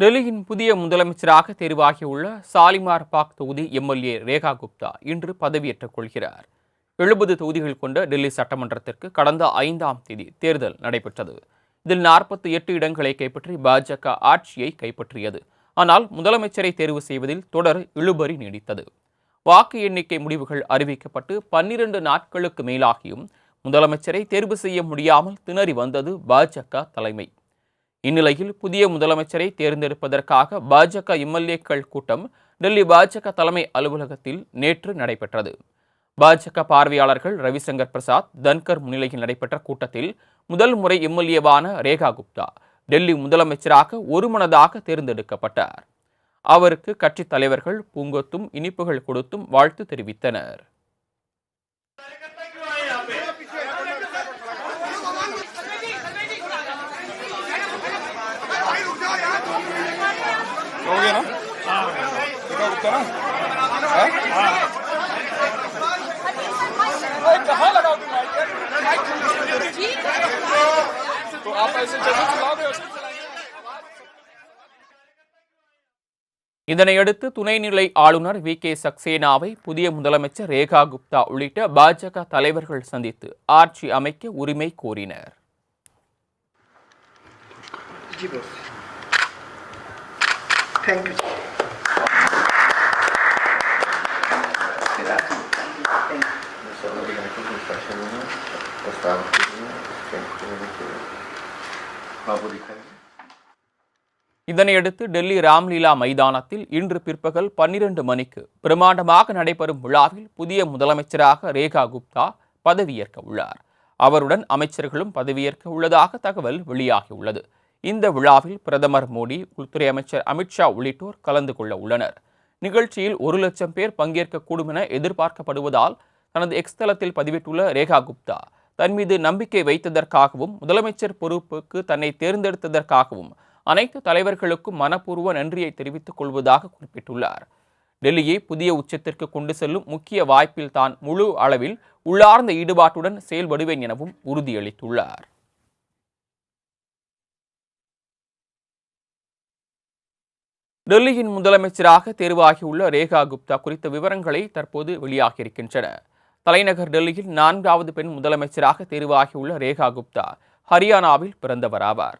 டெல்லியின் புதிய முதலமைச்சராக தெரிவாகியுள்ள சாலிமார் பாக் தொகுதி எம்எல்ஏ ரேகா குப்தா இன்று பதவியேற்றுக் கொள்கிறார். எழுபது தொகுதிகள் கொண்ட டெல்லி சட்டமன்றத்திற்கு கடந்த ஐந்தாம் தேதி தேர்தல் நடைபெற்றது. இதில் நாற்பத்தி எட்டு இடங்களை கைப்பற்றி பாஜக ஆட்சியை கைப்பற்றியது. ஆனால் முதலமைச்சரை தேர்வு செய்வதில் தொடர் இழுபறி நீடித்தது. வாக்கு எண்ணிக்கை முடிவுகள் அறிவிக்கப்பட்டு பன்னிரண்டு நாட்களுக்கு மேலாகியும் முதலமைச்சரை தேர்வு செய்ய முடியாமல் திணறி வந்தது பாஜக தலைமை. இந்நிலையில் புதிய முதலமைச்சரை தேர்ந்தெடுப்பதற்காக பாஜக எம்எல்ஏக்கள் கூட்டம் டெல்லி பாஜக தலைமை அலுவலகத்தில் நேற்று நடைபெற்றது. பாஜக பார்வையாளர்கள் ரவிசங்கர் பிரசாத் தன்கர் முன்னிலையில் நடைபெற்ற கூட்டத்தில் முதல் முறை எம்எல்ஏவான ரேகா குப்தா டெல்லி முதலமைச்சராக ஒருமனதாக தேர்ந்தெடுக்கப்பட்டார். அவருக்கு கட்சித் தலைவர்கள் பூங்கொத்தும் இனிப்புகள் கொடுத்தும் வாழ்த்து தெரிவித்தனர். हो गया ना देखा गुप्ता ना हाँ? अरे कहाँ लगाओ तुम माइक तो आप ऐसे जैसे चलाओगे वैसे चलाएंगे இதனையடுத்து துணைநிலை ஆளுநர் வி கே சக்சேனாவை புதிய முதலமைச்சர் ரேகா குப்தா உள்ளிட்ட பாஜக தலைவர்கள் சந்தித்து ஆட்சி அமைக்க உரிமை கோரினர் Thank you. இதனையடுத்து டெல்லி ராம்லீலா மைதானத்தில் இன்று பிற்பகல் பன்னிரண்டு மணிக்கு பிரமாண்டமாக நடைபெறும் விழாவில் புதிய முதலமைச்சராக ரேகா குப்தா பதவியேற்க உள்ளார் அவருடன் அமைச்சர்களும் பதவியேற்க உள்ளதாக தகவல் வெளியாகியுள்ளது இந்த விழாவில் பிரதமர் மோடி உள்துறை அமைச்சர் அமித்ஷா உள்ளிட்டோர் கலந்து கொள்ள உள்ளனர். நிகழ்ச்சியில் ஒரு லட்சம் பேர் பங்கேற்கக்கூடும் என எதிர்பார்க்கப்படுவதால் தனது எக்ஸ் தளத்தில் பதிவிட்டுள்ள ரேகா குப்தா தன் மீது நம்பிக்கை வைத்ததற்காகவும் முதலமைச்சர் பொறுப்புக்கு தன்னை தேர்ந்தெடுத்ததற்காகவும் அனைத்து தலைவர்களுக்கும் மனப்பூர்வ நன்றியை தெரிவித்துக் கொள்வதாக குறிப்பிட்டுள்ளார். டெல்லியை புதிய உச்சத்திற்கு கொண்டு செல்லும் முக்கிய வாய்ப்பில் தான் முழு அளவில் உள்ளார்ந்த ஈடுபாட்டுடன் செயல்படுவேன் எனவும் உறுதியளித்துள்ளார். டெல்லியின் முதலமைச்சராக தேர்வாகியுள்ள ரேகா குப்தா குறித்த விவரங்களை தற்போது வெளியாகியிருக்கின்றன. தலைநகர் டெல்லியில் நான்காவது பெண் முதலமைச்சராக தேர்வாகியுள்ள ரேகா குப்தா ஹரியானாவில் பிறந்தவர் ஆவார்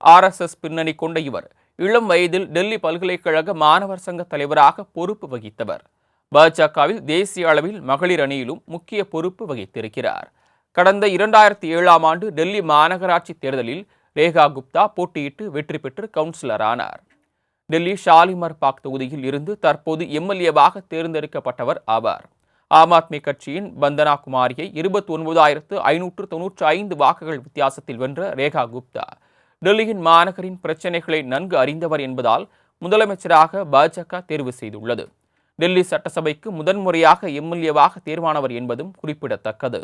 ஆர்எஸ்எஸ் பின்னணி கொண்ட இவர் இளம் வயதில் டெல்லி பல்கலைக்கழக மாணவர் சங்க தலைவராக பொறுப்பு வகித்தவர். பாஜகவில் தேசிய அளவில் மகளிர் அணியிலும் முக்கிய பொறுப்பு வகித்திருக்கிறார். கடந்த இரண்டாயிரத்தி ஏழாம் ஆண்டு டெல்லி மாநகராட்சி தேர்தலில் ரேகா குப்தா போட்டியிட்டு வெற்றி பெற்று கவுன்சிலர் ஆனார் டெல்லி ஷாலிமர் பாக் தொகுதியில் இருந்து தற்போது எம்எல்ஏவாக தேர்ந்தெடுக்கப்பட்டவர் ஆவார். ஆம் ஆத்மி கட்சியின் பந்தனா குமாரியை இருபத்தி ஒன்பதாயிரத்து ஐநூற்று தொன்னூற்றி ஐந்து வாக்குகள் வித்தியாசத்தில் வென்ற ரேகா குப்தா. டெல்லியின் மாநகரின் பிரச்சினைகளை நன்கு அறிந்தவர் என்பதால் முதலமைச்சராக பாஜக தேர்வு செய்துள்ளது. டெல்லி சட்டசபைக்கு முதன்முறையாக எம்எல்ஏவாக தேர்வானவர் என்பதும் குறிப்பிடத்தக்கது.